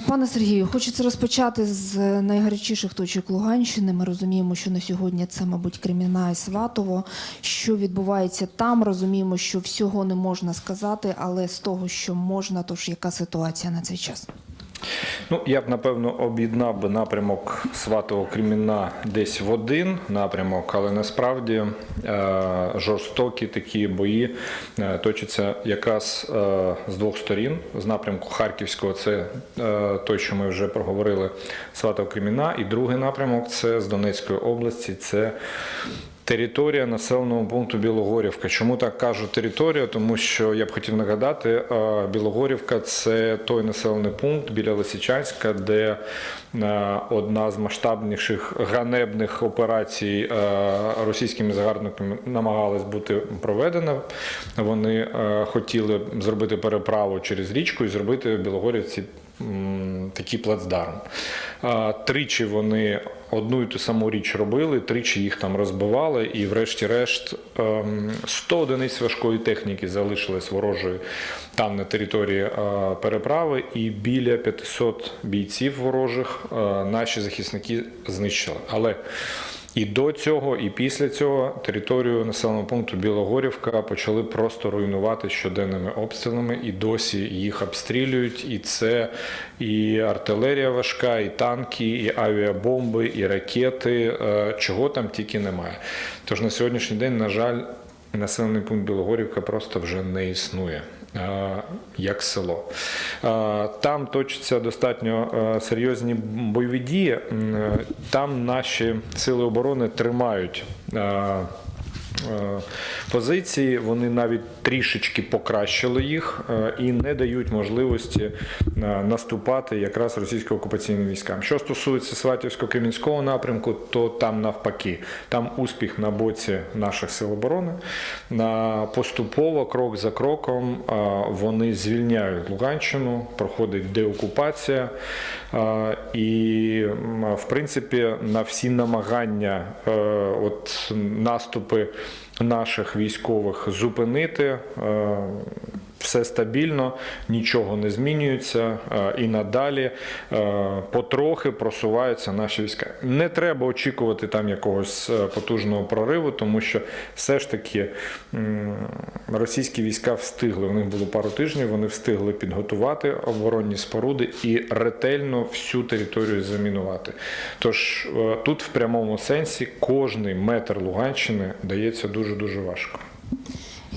Пане Сергію, хочеться розпочати з найгарячіших точок Луганщини. Ми розуміємо, що на сьогодні це, мабуть, Креміна і Сватово. Що відбувається там? Розуміємо, що всього не можна сказати, але з того, що можна, то ж яка ситуація на цей час? Ну, я б напевно об'єднав би напрямок Сватого Креміна десь в один напрямок, але насправді е, жорстокі такі бої е, точаться якраз е, з двох сторін. З напрямку Харківського, це той, що ми вже проговорили, Сватого Креміна, і другий напрямок це з Донецької області. Це Територія населеного пункту Білогорівка. Чому так кажу територія? Тому що я б хотів нагадати, е, Білогорівка це той населений пункт біля Лисичанська, де е, одна з масштабніших ганебних операцій е, російськими загарбниками намагалась бути проведена. Вони хотіли зробити переправу через річку і зробити Білогорівці такий плацдарм. Тричі вони одну і ту саму річ робили, тричі їх там розбивали, і, врешті-решт, ем, 100 одиниць важкої техніки залишились ворожої там на території е, переправи, і біля 500 бійців ворожих е, наші захисники знищили. Але і до цього, і після цього територію населеного пункту Білогорівка почали просто руйнувати щоденними обстрілами, і досі їх обстрілюють. І це і артилерія важка, і танки, і авіабомби, і ракети. е, Чого там тільки немає. Тож на сьогоднішній день, на жаль, населений пункт Білогорівка просто вже не існує. Як село. Там точаться достатньо серйозні бойові дії. Там наші сили оборони тримають позиції, вони навіть трішечки покращили їх е, і не дають можливості е, наступати якраз російсько-окупаційним військам. Що стосується Сватівсько-Кремінського напрямку, то там навпаки, там успіх на боці наших сил оборони. Поступово, крок за кроком, е, вони звільняють Луганщину, проходить деокупація. І, в принципі, на всі намагання, от наступи наших військових зупинити. Все стабільно, нічого не змінюється, е, і надалі е, потрохи просуваються наші війська. Не треба очікувати там якогось е, потужного прориву, тому що все ж таки російські війська встигли. У них було пару тижнів. Вони встигли підготувати оборонні споруди і ретельно всю територію замінувати. Тож тут, в прямому сенсі, кожний метр Луганщини дається дуже дуже важко.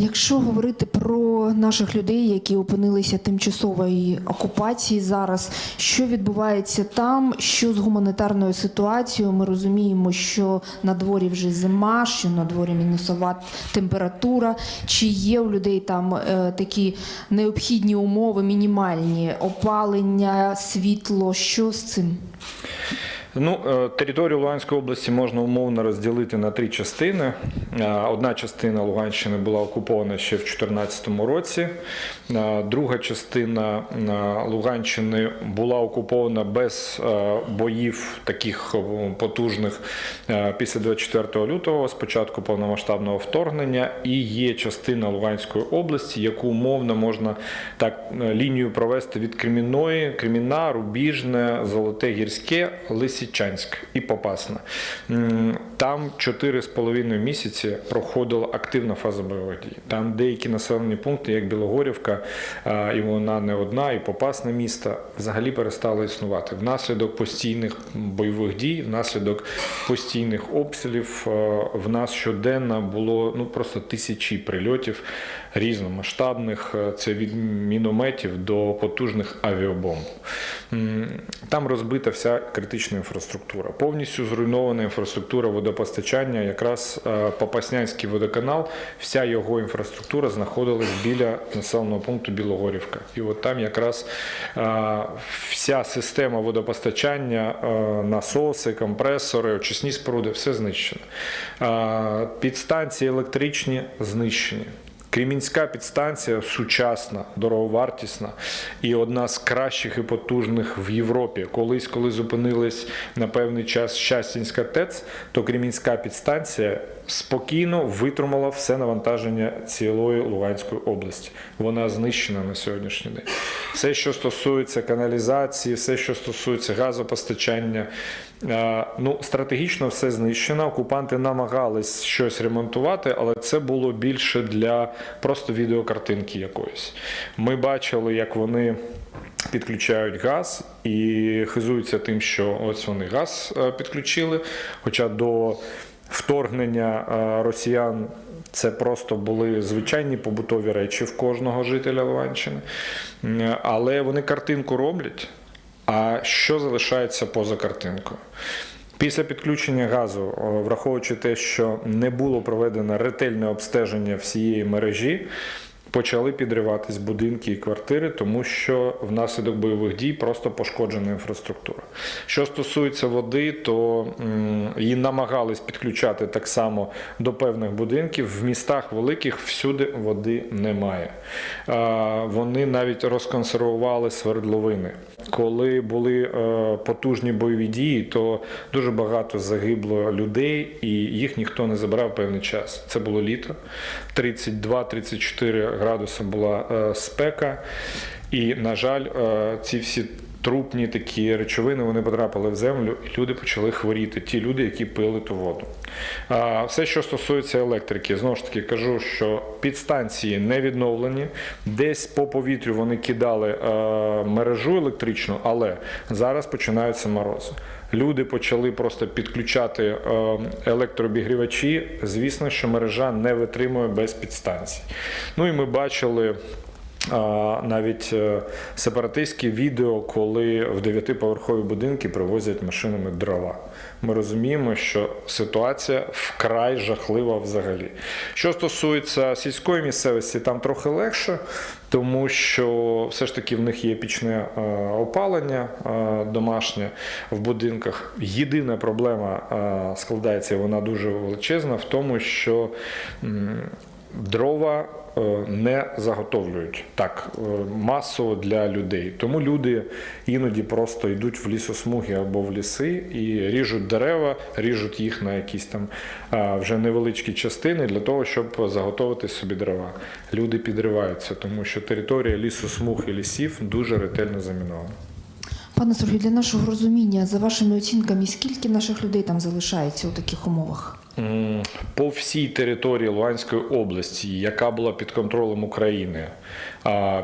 Якщо говорити про наших людей, які опинилися тимчасової окупації зараз, що відбувається там, що з гуманітарною ситуацією, ми розуміємо, що на дворі вже зима, що на дворі мінусова температура. Чи є у людей там е, такі необхідні умови, мінімальні опалення, світло? Що з цим? Ну, е, територію Луганської області можна умовно розділити на три частини. Е, Одна частина Луганщини була окупована ще в 2014 році. Е, Друга частина е, Луганщини була окупована без боїв таких потужних після 24 лютого, спочатку повномасштабного вторгнення, і є частина Луганської області, яку умовно можна так лінію провести від Кремінної, Креміна, Рубіжне, Золоте Гірське, Лисичанськ і Попасна. Там 4,5 місяці проходила активна фаза бойових дій. Там деякі населені пункти, як Білогорівка, і вона не одна, і Попасне місто, взагалі перестали існувати. Внаслідок постійних бойових дій, внаслідок постійних обстрілів в нас щоденно було ну просто тисячі прильотів різномасштабних. Е, Це від мінометів до потужних авіабомб. Там розбита вся критична інфраструктура. Повністю зруйнована інфраструктура водопостачання. Якраз е, Попаснянський водоканал, вся його інфраструктура знаходилась біля населеного пункту Білогорівка. І от там якраз е, вся система водопостачання, насоси, компресори, очисні споруди, все знищено. Підстанції електричні знищені. Кремінська підстанція сучасна, дороговартісна і одна з кращих і потужних в Європі. Колись, коли зупинились на певний час Щастінська ТЕЦ, то Кремінська підстанція спокійно витримала все навантаження цілої Луганської області. Вона знищена на сьогоднішній день. Все, що стосується каналізації, все, що стосується газопостачання, е, ну стратегічно все знищено. Окупанти намагались щось ремонтувати, але це було більше для просто відеокартинки якоїсь. Ми бачили, як вони. Підключають газ і хизуються тим, що ось вони газ е, підключили. Хоча до вторгнення е, росіян це просто були звичайні побутові речі в кожного жителя Луганщини. Але вони картинку роблять. А що залишається поза картинкою? Після підключення газу, враховуючи те, що не було проведено ретельне обстеження всієї мережі, почали підриватись будинки і квартири, тому що внаслідок бойових дій просто пошкоджена інфраструктура. Що стосується води, то її намагались підключати так само до певних будинків. В містах великих всюди води немає. А, Вони навіть розконсервували свердловини. Коли були е, потужні бойові дії, то дуже багато загибло людей, і їх ніхто не забрав певний час. Це було літо, 32-34 градуси була е, спека, і, на жаль, е, ці всі. Трупні такі речовини вони потрапили в землю, і люди почали хворіти. Ті люди, які пили ту воду. А все, що стосується електрики, знову ж таки кажу, що підстанції не відновлені. Десь по повітрю вони кидали мережу електричну, але зараз починаються морози. Люди почали просто підключати е, електрообігрівачі. Звісно, що мережа не витримує без підстанцій. Ну і ми бачили. Навіть е, сепаратистські відео, коли в дев'ятиповерхові будинки привозять машинами дрова. Ми розуміємо, що ситуація вкрай жахлива взагалі. Що стосується сільської місцевості, там трохи легше, тому що все ж таки в них є пічне е, опалення е, домашнє в будинках. Єдина проблема складається, вона дуже величезна, в тому, що дрова е, не заготовлюють так е, масово для людей. Тому люди іноді просто йдуть в лісосмуги або в ліси і ріжуть дерева, ріжуть їх на якісь там е, вже невеличкі частини для того, щоб заготовити собі дрова. Люди підриваються, тому що територія лісосмуг і лісів дуже ретельно замінована. Пане Сергію, для нашого розуміння, за вашими оцінками, скільки наших людей там залишається у таких умовах? По всій території Луганської області, яка була під контролем України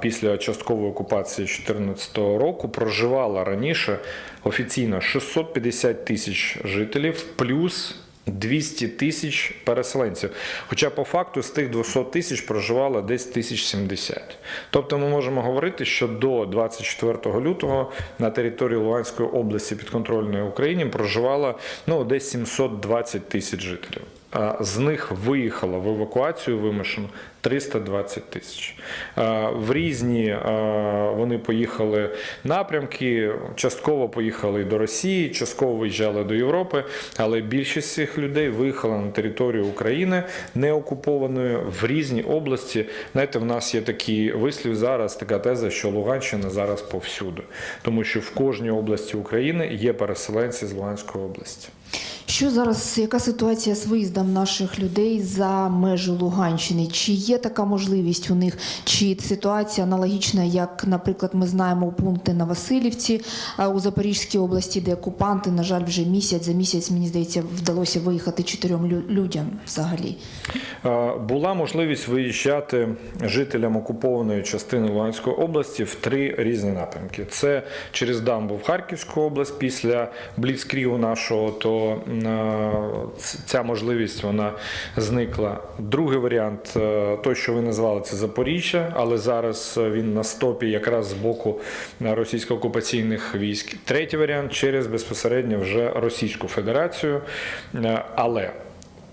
після часткової окупації 2014 року, проживала раніше офіційно 650 тисяч жителів плюс 200 тисяч переселенців. Хоча по факту з тих 200 тисяч проживало десь 1070. Тобто ми можемо говорити, що до 24 лютого на території Луганської області підконтрольної Україні проживало ну, десь 720 тисяч жителів. З них виїхало в евакуацію вимушено 320 тисяч. В різні вони поїхали напрямки, частково поїхали до Росії, частково виїжджали до Європи, але більшість цих людей виїхала на територію України не окупованої в різні області. Знаєте, в нас є такий вислів зараз, така теза, що Луганщина зараз повсюди, тому що в кожній області України є переселенці з Луганської області. Що зараз, яка ситуація з виїздом наших людей за межі Луганщини? Чи є така можливість у них? Чи ситуація аналогічна, як, наприклад, ми знаємо у пункти на Васильівці у Запорізькій області, де окупанти, на жаль, вже місяць за місяць, мені здається, вдалося виїхати чотирьом лю- людям взагалі. Була можливість виїжджати жителям окупованої частини Луганської області в три різні напрямки. Це через дамбу в Харківську область після бліцкрігу нашого, то ця можливість вона зникла. Другий варіант, е, той, що ви назвали, це Запоріжжя, але зараз е, він на стопі якраз з боку російсько-окупаційних військ. Третій варіант через безпосередньо вже Російську Федерацію. Е, Але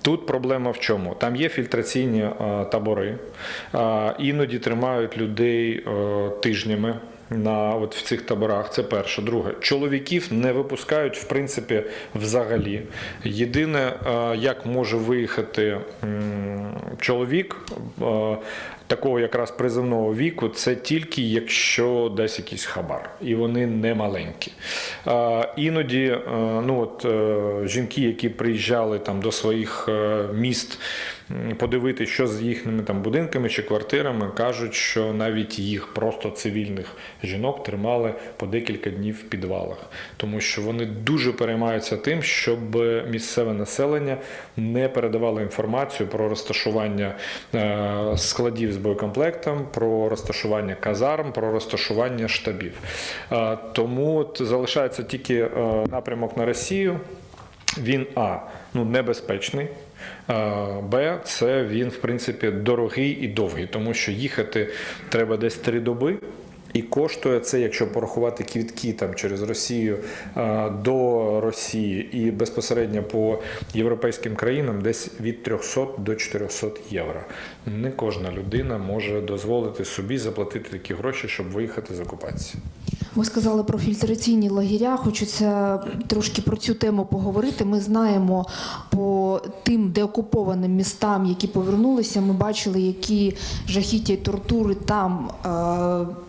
Тут проблема в чому? Там є фільтраційні табори, іноді тримають людей тижнями. На от в цих таборах. Це перше. Друге, чоловіків не випускають в принципі взагалі. Єдине, е, як може виїхати чоловік. е, Такого якраз призовного віку, це тільки якщо десь якийсь хабар, і вони не маленькі. Е, іноді ну от, жінки, які приїжджали там до своїх міст подивитися, що з їхніми там будинками чи квартирами, кажуть, що навіть їх просто цивільних жінок тримали по декілька днів в підвалах, тому що вони дуже переймаються тим, щоб місцеве населення не передавало інформацію про розташування е, складів з боєкомплектом, про розташування казарм, про розташування штабів. Е, Тому залишається тільки е, напрямок на Росію. Він А ну небезпечний. Б, це він, в принципі, дорогий і довгий, тому що їхати треба десь три доби. І коштує це, якщо порахувати квітки там через Росію е, до Росії і безпосередньо по європейським країнам, десь від 300 до 400 євро. Не кожна людина може дозволити собі заплатити такі гроші, щоб виїхати з окупації. Ви сказали про фільтраційні лагеря. Хочеться трошки про цю тему поговорити. Ми знаємо по тим деокупованим містам, які повернулися. Ми бачили, які жахіття і тортури там. Е-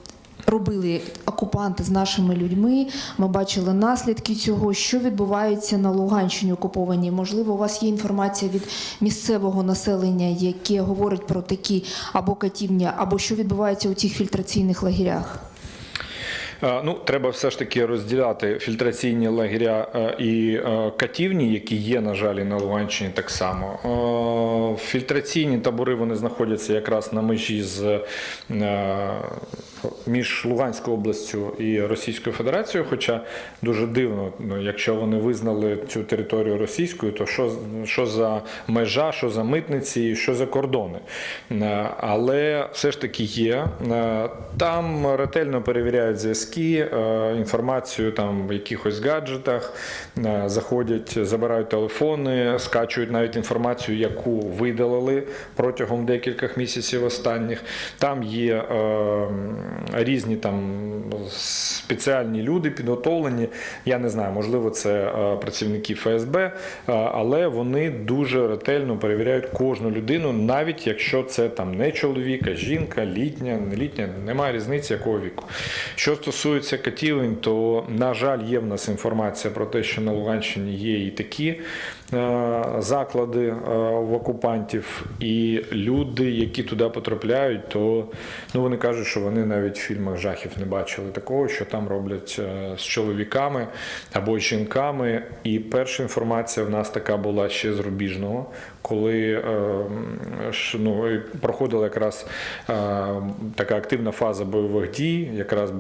Робили окупанти з нашими людьми. Ми бачили наслідки цього, що відбувається на Луганщині окупованій. Можливо, у вас є інформація від місцевого населення, яке говорить про такі або катівні, або що відбувається у цих фільтраційних лагерях. Е, Ну, треба все ж таки розділяти фільтраційні лагеря е, і е, катівні, які є, на жаль, на Луганщині так само. Фільтраційні табори вони знаходяться якраз на межі з між Луганською областю і Російською Федерацією. Хоча дуже дивно, ну, якщо вони визнали цю територію російською, то що, що за межа, що за митниці, що за кордони. Е, Але все ж таки є. Е, Там ретельно перевіряють зв'язки, е, інформацію там в якихось гаджетах, заходять, забирають телефони, скачують навіть інформацію, яку видалили протягом декількох місяців останніх. Там є різні там спеціальні люди підготовлені. Я не знаю, можливо, це е, працівники ФСБ, е, але вони дуже ретельно перевіряють кожну людину, навіть якщо це там не чоловік, а жінка, літня, не літня, немає різниці якого віку. Що стосується катівень, то на жаль, є в нас інформація про те, що на Луганщині є і такі е, заклади в окупантів, і люди, які туди потрапляють, то ну вони кажуть, що вони навіть в фільмах жахів не бачили такого, що там роблять е, з чоловіками або жінками. І перша інформація в нас така була ще з рубіжного, коли е, ну, проходила якраз е, така активна фаза бойових дій, якраз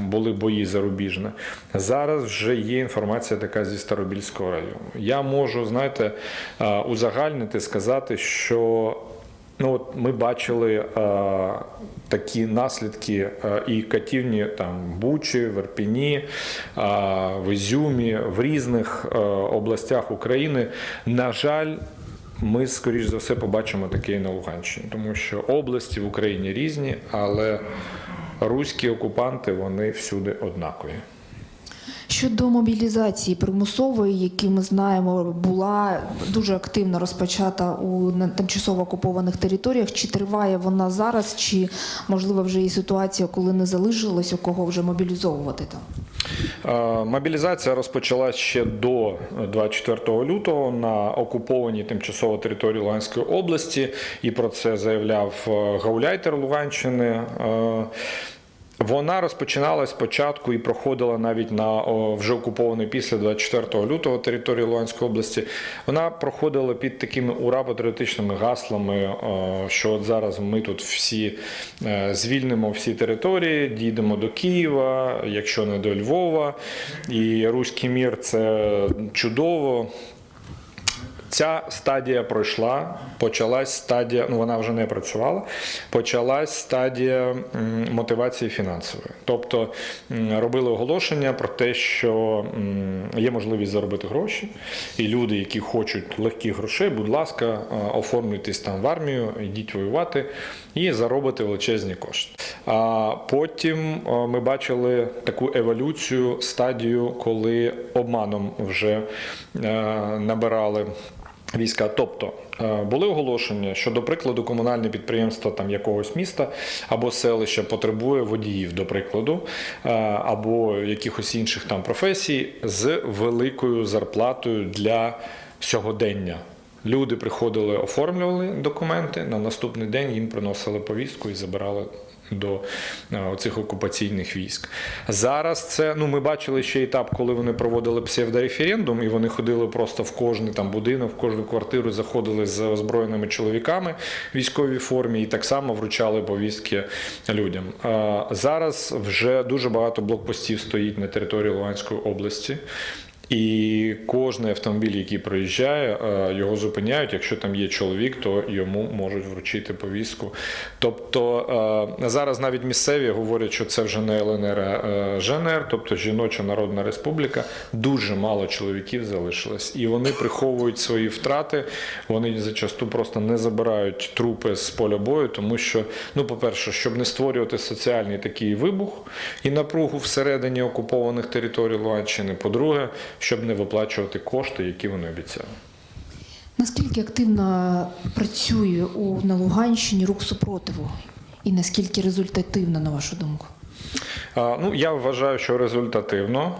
були бої зарубіжне. Зараз вже є інформація така зі Старобільського району. Я можу, знаєте, е, узагальнити, сказати, що Ну, от ми бачили е, такі наслідки е, і катівні там Бучі, в Ірпіні, е, в Ізюмі, в різних е, областях України. На жаль, ми, скоріш за все, побачимо таке і на Луганщині, тому що області в Україні різні, але руські окупанти вони всюди однакові. Щодо мобілізації примусової, які ми знаємо, була дуже активно розпочата у тимчасово окупованих територіях. Чи триває вона зараз, чи можливо вже є ситуація, коли не залишилось у кого вже мобілізовувати там? Е, Мобілізація розпочалась ще до 24 лютого на окупованій тимчасово території Луганської області, і про це заявляв е, гауляйтер Луганщини. Вона розпочиналась спочатку і проходила навіть на вже окупованій після 24 лютого території Луганської області. Вона проходила під такими ура-патріотичними гаслами, що от зараз ми тут всі е, звільнимо всі території, дійдемо до Києва, якщо не до Львова. І руський мір це чудово. Ця стадія пройшла, почалась стадія, ну вона вже не працювала, почалась стадія мотивації фінансової. Тобто робили оголошення про те, що є можливість заробити гроші, і люди, які хочуть легких грошей, будь ласка, е, оформлюйтесь там в армію, йдіть воювати і заробити величезні кошти. А потім е, ми бачили таку еволюцію, стадію, коли обманом вже е, набирали. Війська, тобто е, були оголошення, що, до прикладу, комунальне підприємство там якогось міста або селища потребує водіїв, до прикладу, е, або якихось інших там професій з великою зарплатою для сьогодення. Люди приходили, оформлювали документи. На наступний день їм приносили повістку і забирали до е, цих окупаційних військ. Зараз це ну ми бачили ще етап, коли вони проводили псевдореферендум, і вони ходили просто в кожний там будинок, в кожну квартиру, заходили з озброєними чоловіками в військовій формі і так само вручали повістки людям. Е, Зараз вже дуже багато блокпостів стоїть на території Луганської області. І кожний автомобіль, який проїжджає, е, його зупиняють. Якщо там є чоловік, то йому можуть вручити повістку. Тобто е, зараз навіть місцеві говорять, що це вже не ЛНР, а е, ЖНР, тобто Жіноча Народна Республіка. Дуже мало чоловіків залишилось, і вони приховують свої втрати. Вони зачасту просто не забирають трупи з поля бою, тому що, ну, по-перше, щоб не створювати соціальний такий вибух і напругу всередині окупованих територій Луганщини. По-друге, щоб не виплачувати кошти, які вони обіцяли. Наскільки активно працює у на Луганщині рух супротиву? І наскільки результативно, на вашу думку? Ну, я вважаю, що результативно,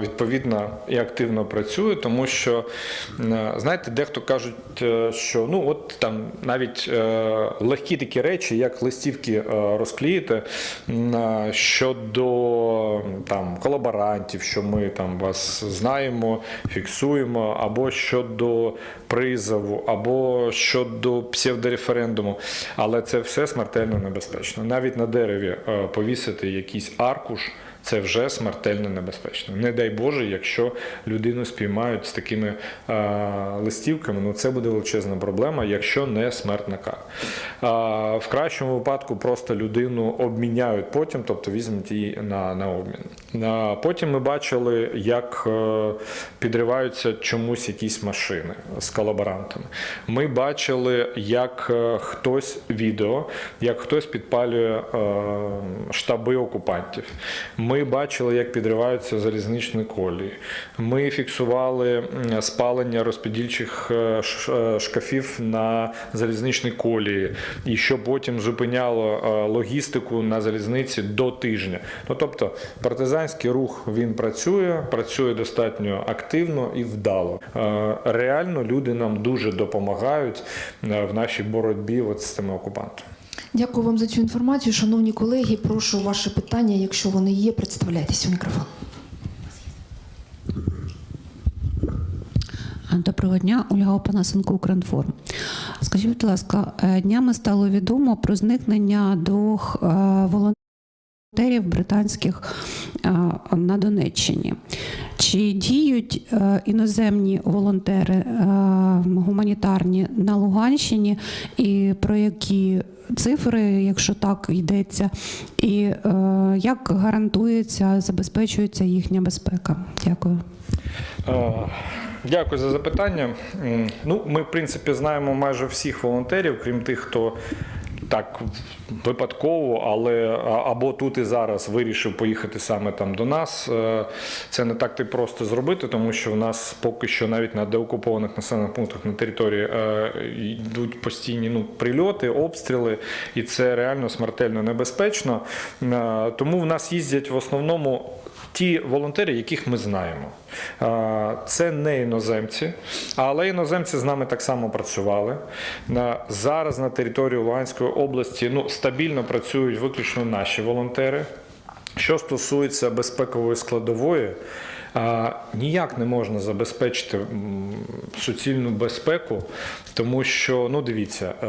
відповідно і активно працює, тому що знаєте, дехто кажуть, е, що ну от там навіть е, легкі такі речі, як листівки е, розклеїти щодо там колаборантів, що ми там вас знаємо, фіксуємо, або щодо призову, або щодо псевдореферендуму. Але це все смертельно небезпечно. Навіть на дереві повісити якийсь arcos Це вже смертельно небезпечно. Не дай Боже, якщо людину спіймають з такими е, листівками, ну це буде величезна проблема, якщо не смертна кара. А, в кращому випадку просто людину обміняють потім, тобто візьмуть її на, на обмін. А, потім ми бачили, як е, підриваються чомусь якісь машини з колаборантами. Ми бачили, як е, хтось відео, як хтось підпалює е, штаби окупантів. Ми бачили, як підриваються залізничні колії. Ми фіксували спалення розподільчих е, е, шкафів на залізничній колії, і що потім зупиняло е, логістику на залізниці до тижня. Ну тобто партизанський рух він працює, працює достатньо активно і вдало. Реально люди нам дуже допомагають в нашій боротьбі от з цими окупантами. Дякую вам за цю інформацію. Шановні колеги, прошу ваші питання, якщо вони є, представляйтесь у мікрофон. Доброго дня, Ольга Опанасенко, Укрінформ. Скажіть, будь ласка, е, днями стало відомо про зникнення двох е, волонтерів британських е, на Донеччині. Чи діють е, іноземні волонтери е, гуманітарні на Луганщині, і про які цифри, якщо так йдеться, і е, як гарантується, забезпечується їхня безпека? Дякую. Дякую за запитання. Ну, ми, в принципі, знаємо майже всіх волонтерів, крім тих, хто так випадково, але або тут і зараз вирішив поїхати саме там до нас. Е, Це не так ти просто зробити, тому що в нас поки що навіть на деокупованих населених пунктах на території е, йдуть постійні ну, прильоти, обстріли, і це реально смертельно небезпечно. Е, Тому в нас їздять в основному ті волонтери, яких ми знаємо. Це не іноземці, але іноземці з нами так само працювали. Зараз на території Луганської області ну, стабільно працюють виключно наші волонтери. Що стосується безпекової складової, ніяк не можна забезпечити суцільну безпеку, тому що, ну дивіться, е,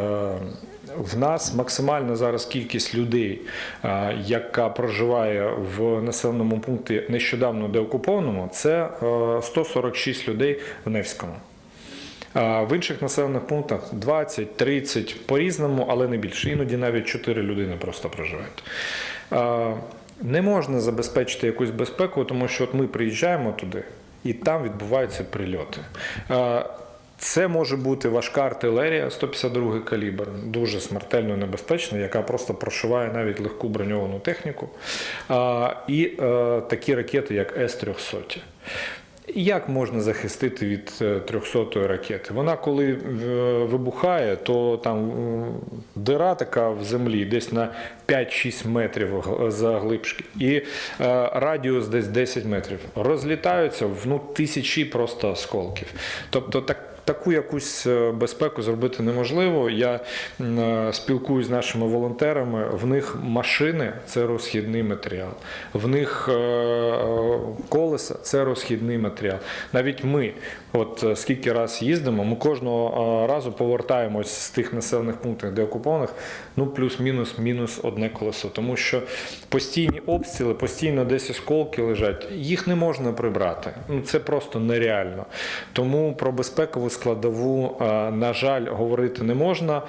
в нас максимальна зараз кількість людей, е, яка проживає в населеному пункті нещодавно деокупованому, це е, 146 людей в Невському. В інших населених пунктах 20, 30, по-різному, але не більше. Іноді навіть 4 людини просто проживають. Не можна забезпечити якусь безпеку, тому що от ми приїжджаємо туди, і там відбуваються прильоти. Це може бути важка артилерія 152 калібр, дуже смертельно небезпечна, яка просто прошиває навіть легку броньовану техніку. І е, такі ракети, як С-300. Як можна захистити від 300-ї ракети? Вона коли е, вибухає, то там дира така в землі десь на 5-6 метрів заглибшки, і е, радіус десь 10 метрів. Розлітаються в ну, тисячі просто осколків. Тобто так. Таку якусь е, безпеку зробити неможливо. Я е, спілкуюсь з нашими волонтерами. В них машини це розхідний матеріал, в них е, колеса це розхідний матеріал. Навіть ми, от скільки раз їздимо, ми кожного разу повертаємось з тих населених пунктів, де окупованих, ну плюс-мінус, мінус одне колесо. Тому що постійні обстріли, постійно десь осколки лежать, їх не можна прибрати. Ну це просто нереально. Тому про безпекову складову, на жаль, говорити не можна.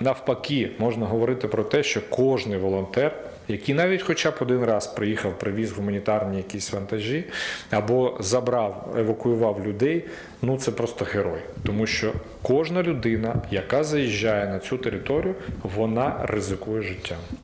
Навпаки, можна говорити про те, що кожний волонтер. Який навіть хоча б один раз приїхав, привіз гуманітарні якісь вантажі або забрав, евакуював людей, ну це просто герой. Тому що кожна людина, яка заїжджає на цю територію, вона ризикує життям.